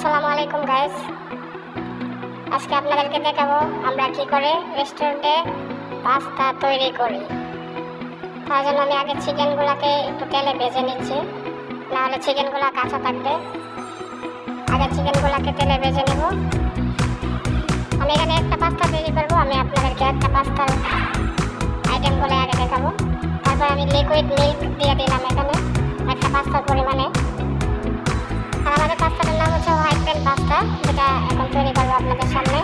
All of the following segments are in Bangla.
আসসালামু আলাইকুম গাইস আজকে আপনাদেরকে দেখাবো আমরা কি করে রেস্টুরেন্টে পাস্তা তৈরি করি। তার জন্য আমি আগে চিকেনগুলোকে একটু তেলে ভেজে নিচ্ছি। নাহলে চিকেনগুলো কাঁচা থাকবে। আগে চিকেনগুলোকে তেলে ভেজে নেব। আমি এখানে একটা পাস্তা তৈরি করব, আমি আপনাদেরকে একটা পাস্তার আইটেমগুলো আগে দেখাবো। তারপর আমি লিকুইড মিল্ক দিয়ে দিলাম এখানে। তৈরি আপনাদের সামনে।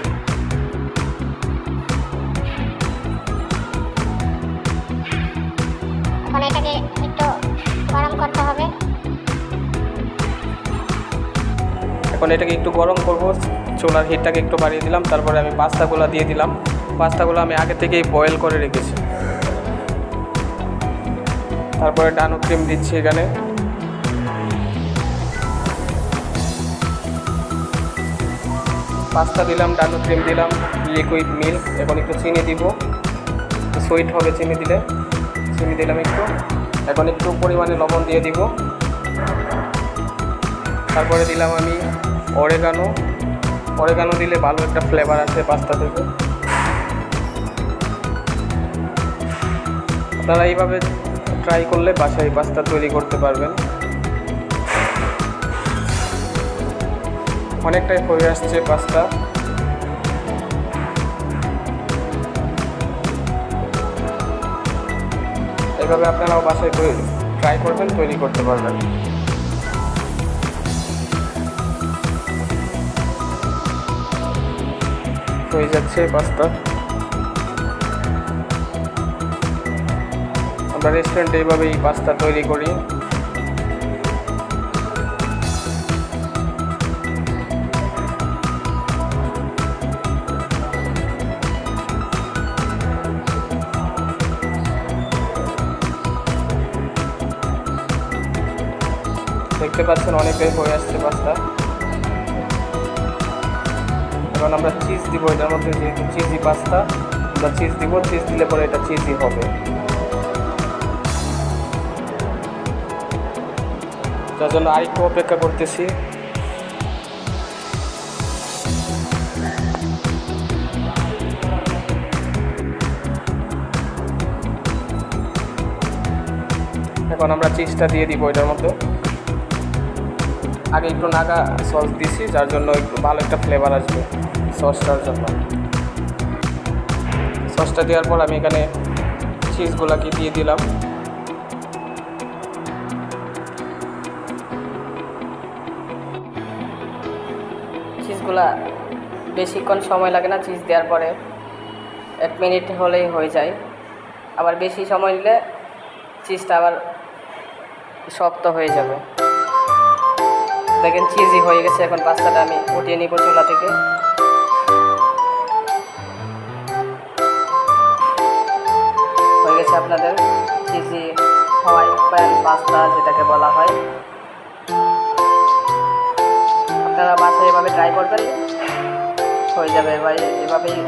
এখন এটাকে একটু গরম করতে হবে। এখন এটাকে একটু গরম করব। চুলার হিটটাকে একটু বাড়িয়ে দিলাম, তারপরে আমি পাস্তাগুলো দিয়ে দিলাম। পাস্তাগুলো আমি আগে থেকেই বয়েল করে রেখেছি। তারপরে ডানো ক্রিম দিচ্ছি এখানে। পাস্তা দিলাম ডানো ক্রিম দিলাম লিকুইড মিল্ক এখন একটু চিনি দিব। সুইট হবে চিনি দিলে। চিনি দিলাম একটু। এখন একটু পরিমাণে লবণ দিয়ে দিব। তারপরে দিলাম আমি অরেগানো অরেগানো দিলে ভালো একটা ফ্লেভার আছে পাস্তা থেকে। আপনারা এইভাবে ট্রাই করলে বাসায় পাস্তা তৈরি করতে পারবেন। অনেকটাই হয়ে আসছে পাস্তা। এইভাবে আপনারাও বাসায় ট্রাই করবেন, তৈরি করতে পারবেন। হয়ে যাচ্ছে পাস্তা। আমরা রেস্টুরেন্টে এইভাবেই পাস্তা তৈরি করি। দেখতে পাচ্ছেন অনেকটাই হয়ে আসছে পাস্তা। এখন আমরা চিজ দিব, এটার মধ্যে যেহেতু চিজি পাস্তা, আমরা চিজ দিব চিজ দিলে পরে এটা চিজি হবে। যার জন্য আরেকটু অপেক্ষা করতেছি। এখন আমরা চিজটা দিয়ে দিব এটার মধ্যে। আগে একটু নাগা সস দিছি, যার জন্য একটু ভালো একটা ফ্লেভার আসবে সসটার জন্য। সসটা দেওয়ার পর আমি এখানে চিজগুলোকে দিয়ে দিলাম। চিজগুলা বেশিক্ষণ সময় লাগে না চিজ দেওয়ার পরে এক মিনিট হলেই হয়ে যায়। আবার বেশি সময় নিলে চিজটা আবার শক্ত হয়ে যাবে। দেখেন চিজি হয়ে গেছে। এখন পাস্তাটা আমি উঠিয়ে নিব চুলা থেকে। হয়ে গেছে আপনাদের চিজি হোয়াইট প্যান পাস্তা যেটাকে বলা হয়। আপনারা বাসায় এভাবে ট্রাই করবেন। হয়ে যাবে এবার এভাবেই